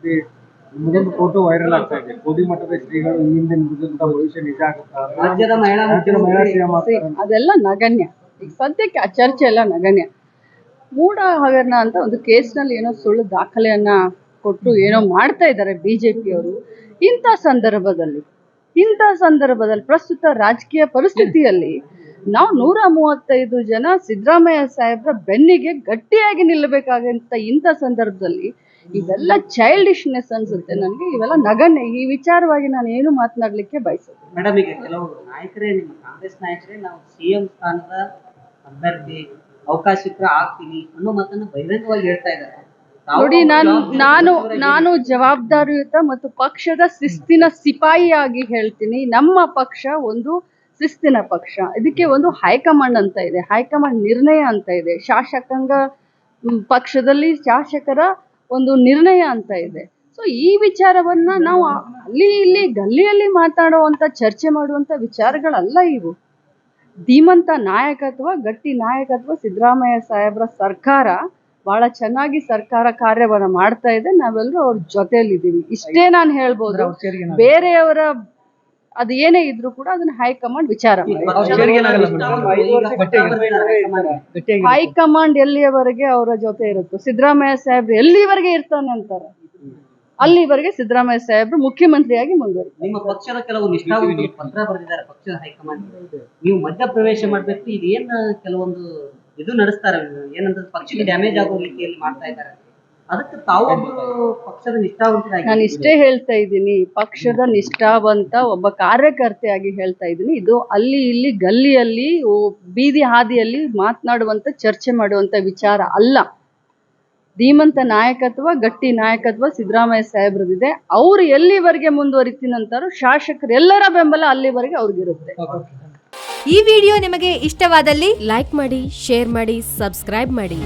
ಸುದ್ದಿ ನಿಮ್ಮದೊಂದು photo viral ಆಗ್ತಾ ಇದೆ. ಕೋಡಿ ಮಠದ ಶ್ರೀಗಳು ಈ ಹಿಂದೆ ನುಡಿದಂತ ಭವಿಷ್ಯ ನಿಜ ಆಗುತ್ತಾ? ರಾಜ್ಯದ ಮಹಿಳಾ ಅದೆಲ್ಲ ನಗಣ್ಯ. ಈಗ ಸದ್ಯಕ್ಕೆ ಆ ಚರ್ಚೆ ಎಲ್ಲ ನಗಣ್ಯ. ಮೂಡ ಹಗರಣ ಅಂತ ಒಂದು ಕೇಸ್ನಲ್ಲಿ ಏನೋ ಸುಳ್ಳು ದಾಖಲೆಯನ್ನ ಕೊಟ್ಟು ಏನೋ ಮಾಡ್ತಾ ಇದ್ದಾರೆ ಬಿಜೆಪಿಯವರು. ಇಂಥ ಸಂದರ್ಭದಲ್ಲಿ ಇಂಥ ಸಂದರ್ಭದಲ್ಲಿ ಪ್ರಸ್ತುತ ರಾಜಕೀಯ ಪರಿಸ್ಥಿತಿಯಲ್ಲಿ ನಾವು ನೂರ ಮೂವತ್ತೈದು ಜನ ಸಿದ್ದರಾಮಯ್ಯ ಸಾಹೇಬ್ರ ಬೆನ್ನಿಗೆ ಗಟ್ಟಿಯಾಗಿ ನಿಲ್ಲಬೇಕಾಗಂತ ಇಂಥ ಸಂದರ್ಭದಲ್ಲಿ ಇವೆಲ್ಲ ಚೈಲ್ಡಿಶ್ನೆಸ್ ಅನ್ಸುತ್ತೆ ನನಗೆ ಇವೆಲ್ಲ ನಗಣ್ಯ. ಈ ವಿಚಾರವಾಗಿ ನಾನು ಏನು ಮಾತನಾಡಲಿಕ್ಕೆ ಬಯಸುತ್ತೆ ಮೇಡಮ್ ಈಗ ಕೆಲವು ನಾಯಕರೇ ನಿಮ್ಮ ಕಾಂಗ್ರೆಸ್ ನಾಯಕರೇ ನಾವು ಸಿಎಂ ಸ್ಥಾನದ ಅಭ್ಯರ್ಥಿ ಅವಕಾಶ ಇದ್ರೆ ಆಗ್ತೀನಿ ಅನ್ನೋ ಮಾತನ್ನು ಬಹಿರಂಗವಾಗಿ ಹೇಳ್ತಾ ಇದ್ದಾರೆ. ನೋಡಿ ನಾನು ನಾನು ನಾನು ಜವಾಬ್ದಾರಿಯುತ ಮತ್ತು ಪಕ್ಷದ ಶಿಸ್ತಿನ ಸಿಪಾಯಿಯಾಗಿ ಹೇಳ್ತೀನಿ. ನಮ್ಮ ಪಕ್ಷ ಒಂದು ಶಿಸ್ತಿನ ಪಕ್ಷ. ಇದಕ್ಕೆ ಒಂದು ಹೈಕಮಾಂಡ್ ಅಂತ ಇದೆ. ಹೈಕಮಾಂಡ್ ನಿರ್ಣಯ ಅಂತ ಇದೆ. ಶಾಸಕಾಂಗ ಪಕ್ಷದಲ್ಲಿ ಶಾಸಕರ ಒಂದು ನಿರ್ಣಯ ಅಂತ ಇದೆ. ಸೊ ಈ ವಿಚಾರವನ್ನ ನಾವು ಅಲ್ಲಿ ಇಲ್ಲಿ ಗಲ್ಲಿಯಲ್ಲಿ ಮಾತಾಡುವಂತ ಚರ್ಚೆ ಮಾಡುವಂತ ವಿಚಾರಗಳಲ್ಲ ಇವು. ಧೀಮಂತ ನಾಯಕತ್ವ ಗಟ್ಟಿ ನಾಯಕತ್ವ ಸಿದ್ದರಾಮಯ್ಯ ಸಾಹೇಬ್ರ ಸರ್ಕಾರ ಬಹಳ ಚೆನ್ನಾಗಿ ಸರ್ಕಾರ ಕಾರ್ಯವನ್ನ ಮಾಡ್ತಾ ಇದೆ. ನಾವೆಲ್ಲರೂ ಅವ್ರ ಜೊತೆಯಲ್ಲಿದ್ದೀವಿ. ಇಷ್ಟೇ ನಾನು ಹೇಳ್ಬೋದು. ಬೇರೆಯವರ ಅದು ಏನೇ ಇದ್ರೂ ಕೂಡ ಅದನ್ನ ಹೈಕಮಾಂಡ್ ವಿಚಾರ. ಹೈಕಮಾಂಡ್ ಎಲ್ಲಿಯವರೆಗೆ ಅವರ ಜೊತೆ ಇರುತ್ತೋ? ಸಿದ್ದರಾಮಯ್ಯ ಸಾಹೇಬ್ರು ಎಲ್ಲಿವರೆಗೆ ಇರ್ತಾನೆ ಅಂತಾರೆ? ಅಲ್ಲಿವರೆಗೆ ಸಿದ್ದರಾಮಯ್ಯ ಸಾಹೇಬ್ರು ಮುಖ್ಯಮಂತ್ರಿಯಾಗಿ ಮುಂದುವರಿ ನಿಮ್ಮ ಪಕ್ಷದ ಕೆಲವು ನಿಷ್ಠಾವಂತರು ಪತ್ರ ಬರೆದಿದ್ದಾರೆ ಪಕ್ಷದ ಹೈಕಮಾಂಡ್ ನೀವು ಮಧ್ಯ ಪ್ರವೇಶ ಮಾಡ್ಬೇಕು ಇದೇನ್ ಕೆಲವೊಂದು ಇದು ನಡೆಸ್ತಾರೆ ಏನಂದ್ರೆ ಪಕ್ಷಕ್ಕೆ ಡ್ಯಾಮೇಜ್ ಆಗೋ ರೀತಿಯಲ್ಲಿ ಮಾಡ್ತಾ ಇದ್ದಾರೆ ಅದಕ್ಕೆ ತಾವು ಪಕ್ಷದ ನಿಷ್ಠಾವಂತರಾಗಿ ನಾನು ಇಷ್ಟೇ ಹೇಳ್ತಾ ಇದ್ದೀನಿ ಪಕ್ಷದ ನಿಷ್ಠಾವಂತ ಒಬ್ಬ ಕಾರ್ಯಕರ್ತೆಯಾಗಿ ಹೇಳ್ತಾ ಇದ್ದೀನಿ. ಇದು ಅಲ್ಲಿ ಇಲ್ಲಿ ಗಲ್ಲಿಯಲ್ಲಿ ಓ, ಬೀದಿ ಹಾದಿಯಲ್ಲಿ ಮಾತನಾಡುವಂತ ಚರ್ಚೆ ಮಾಡುವಂತ ವಿಚಾರ ಅಲ್ಲ. ಧೀಮಂತ ನಾಯಕತ್ವ ಗಟ್ಟಿ ನಾಯಕತ್ವ ಸಿದ್ದರಾಮಯ್ಯ ಸಾಹೇಬ್ರದಿದೆ ಅವ್ರು ಎಲ್ಲಿವರೆಗೆ ಮುಂದುವರಿತೀನಂತಾರೋ ಶಾಸಕರು ಎಲ್ಲರ ಬೆಂಬಲ ಅಲ್ಲಿವರೆಗೆ ಅವ್ರಿಗಿರುತ್ತೆ. ಈ ವಿಡಿಯೋ ನಿಮಗೆ ಇಷ್ಟವಾದಲ್ಲಿ ಲೈಕ್ ಮಾಡಿ ಶೇರ್ ಮಾಡಿ ಸಬ್ಸ್ಕ್ರೈಬ್ ಮಾಡಿ.